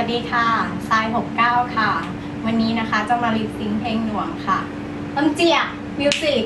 วัสดีค่ะทราย69 ค่ะ วันนี้นะคะจะมาลิปซิงค์เพลงหน่วงค่ะต้นเจียมิวสิก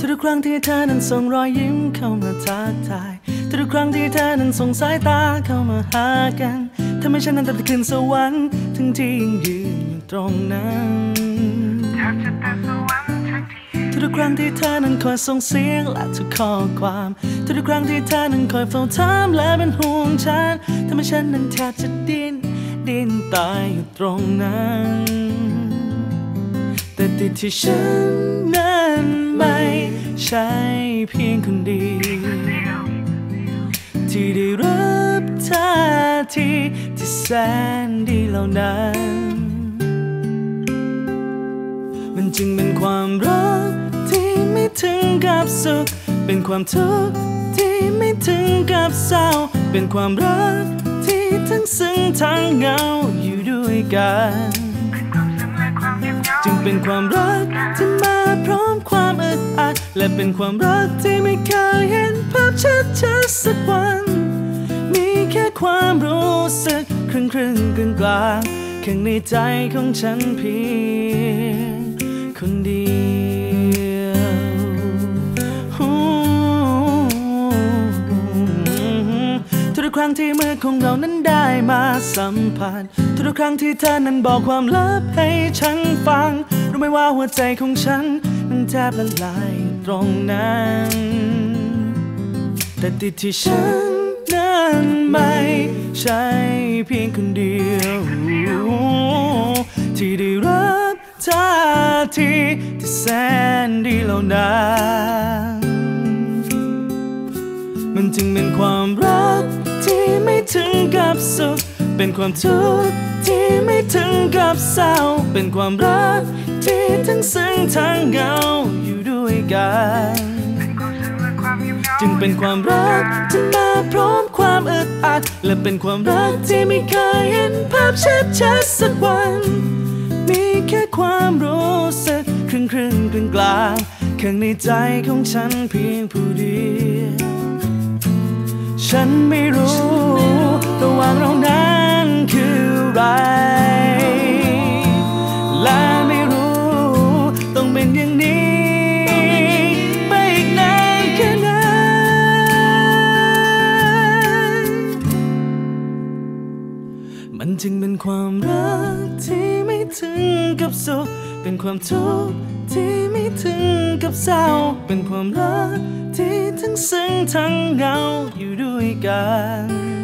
ทุกครั้งที่เธอนั้นส่งรอยยิ้มเข้ามาทักทาย ทุกครั้งที่เธอนั้นส่งสายตาเข้ามาหากันทำให้ฉันนั้นตัดขึ้นสวรรค์ทั้งที่ยังยืนอยู่ตรงนั้นทุกครั้งที่เธอนั้นคอยส่งเสียงและทุกข้อความทุกครั้งที่เธอนั้นคอยเฝ้าถามและเป็นห่วงฉันทำให้ฉันนั้นแทบจะดิ้นดิ้นตายอยู่ตรงนั้นแต่ติดที่ฉันนั้นไม่ใช่เพียงคนเดียว ที่ได้รับท่าทีที่แสนดีเหล่านั้น มันจึงเป็นความรักที่ไม่ถึงกับสุข เป็นความทุกข์ที่ไม่ถึงกับเศร้า เป็นความรักที่ทั้งซึ้งทั้งเหงาอยู่ด้วยกัน จึงเป็นความรักที่มาพร้อม ความอึดอัดและเป็นความรักที่ไม่เคยเห็นภาพชัดชัดสักวัน มีแค่ความรู้สึกครึ่งครึ่งกลางกลางข้างในใจของฉันเพียงคนเดียวทุกครั้งที่มือของเรานั้นได้มาสัมผัสทุกครั้งที่เธอนั้นบอกความลับให้ฉันฟังรู้ไหมว่าหัวใจของฉัน นั้นแทบละลายตรงนั้น แต่ติดที่ฉันนั้นไม่ใช่เพียงคนเดียว ที่ได้รับท่าทีที่แสนดีเหล่านั้นมันจึงเป็นความรักที่ไม่ถึงกับสุข เป็นความทุกข์ที่ไม่ถึงกับเศร้า เป็นความรัก ที่ทั้งซึ้งทั้งเหงาอยู่ด้วยกันจึงเป็นความรักที่มาพร้อมความอึดอัด และเป็นความรักที่ไม่เคยเห็นภาพชัดชัดๆสักวัน มีแค่ความรู้สึกครึ่งครึ่งกลางกลางๆข้างในใจของฉันเพียงผู้เดียวฉันไม่รู้ระหว่างเรานั้นคืออะไร เป็นอย่างนี้ ไปอีกนานแค่ไหนมันจึงเป็นความรักที่ไม่ถึงกับสุข เป็นความทุกข์ที่ไม่ถึงกับเศร้า เป็นความรักที่ทั้งซึ้งทั้งเหงาอยู่ด้วยกัน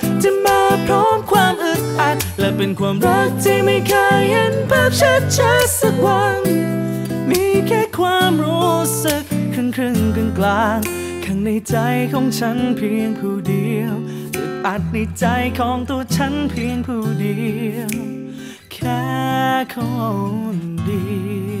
ที่มาพร้อมความอึดอัด และเป็นความรักที่ไม่เคยเห็นภาพชัดชัดสักวัน มีแค่ความรู้สึกครึ่งครึ่งกลางกลางข้างในใจของฉันเพียงผู้เดียวอึดอัดในใจของตัวฉันเพียงผู้เดียว แค่คนเดียว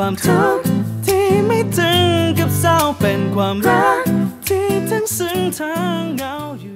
ความทุกข์ที่ไม่ถึงกับเศร้าเป็นความรักที่ทั้งซึ้งทั้งเหงาอยู่